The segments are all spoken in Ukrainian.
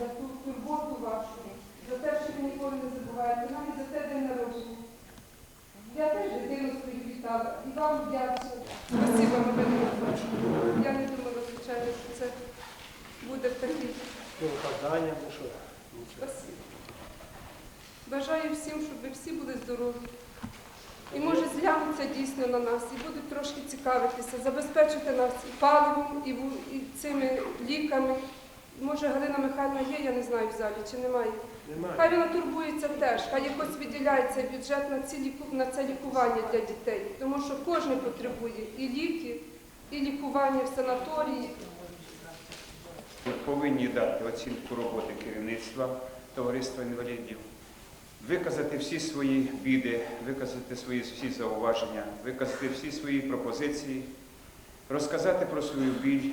за ту турботу вашу, за те, що ви ніколи не забуваєте, навіть за те день народження. Я теж дитину свою вітала і вам дякую. Спасибо, Галина Я не думала, звичайно, що це буде в такі. Ну Спасибо. Бажаю всім, щоб ви всі були здорові. І може зглянуться дійсно на нас, і будуть трошки цікавитися, забезпечити нас і паливом, і, і цими ліками. Може Галина Михайлівна є, я не знаю в залі, чи немає. Немає. Хай вона турбується теж, хай якось виділяється бюджет на, ці ліку... на це лікування для дітей. Тому що кожен потребує і ліки, і лікування в санаторії. Ми повинні дати оцінку роботи керівництва товариства інвалідів, виказати всі свої біди, виказати свої всі зауваження, виказати всі свої пропозиції, розказати про свою біль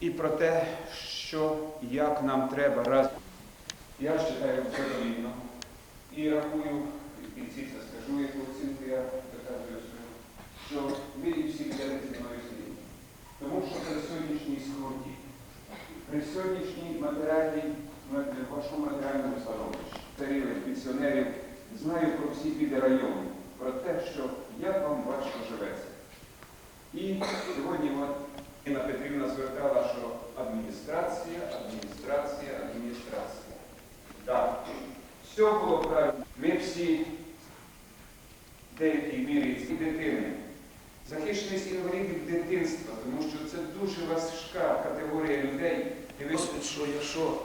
і про те, що як нам треба раз. Я вважаю задовільно і рахую, і в кінці це скажу, яку оцінку я доказую свою, що ви всі будете зі мною згідні. Тому що при сьогоднішній скруті, при сьогоднішній матеріальній, мат- важкому матеріальному становищі, старілих пенсіонерів, знаю про всі біди району, про те, що як вам важко живеться. І сьогодні все було правильно. Ми всі в деякій мірі і дитини. Захищеність інвалідів дитинства, тому що це дуже важка категорія людей. Досвід, що якщо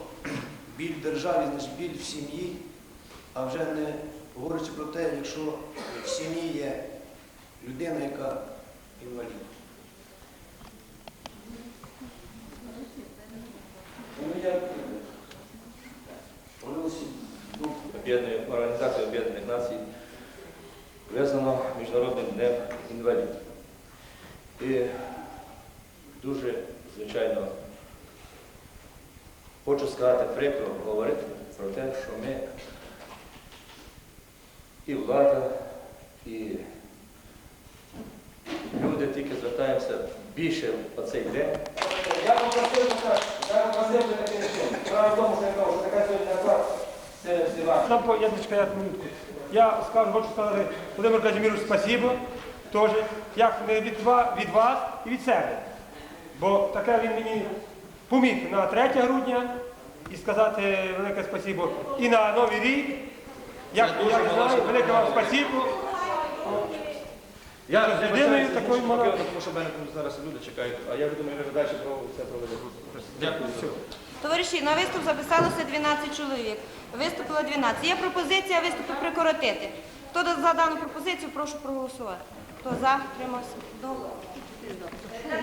біль в державі, значить біль в сім'ї, а вже не говорячи про те, якщо в сім'ї є людина, яка інвалід. Організації Об'єднаних Націй визнано Міжнародним днем інвалідів. І дуже, звичайно, хочу сказати прикро, говорити про те, що ми і влада, і люди тільки звертаємося більше в оцей день. Я попросив, я попросив таке рішення. Справа в тому, що я кажу, що така сьогодні серед всіма. Там, я зачекаю минутку. Я скажу, хочу сказати Володимир Казимирович, спасибо. Теж, як від, від вас і від себе. Бо таке він мені поміг на 3 грудня і сказати велике спасибо. І на Новий рік. Як я знаю, велике вам спасибо. Я З людиною такою мала- тому що в мене тут зараз люди чекають, а я думаю, ми далі про це проведемо. Дякую. Товариші, на виступ записалося 12 чоловік. Виступило 12. Є пропозиція виступу прикоротити. Хто за дану пропозицію, прошу проголосувати. Хто за, тримався. Е,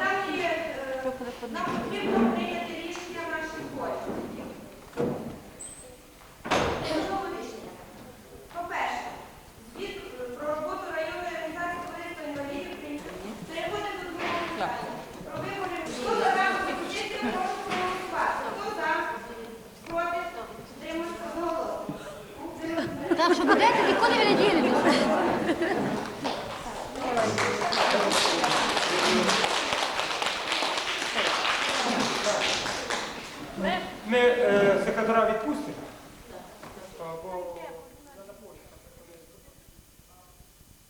Нам потрібно прийняти рішення наших гостей. Так що будете, ніколи ви не ділитеся. Ми е, секретаря відпустимо.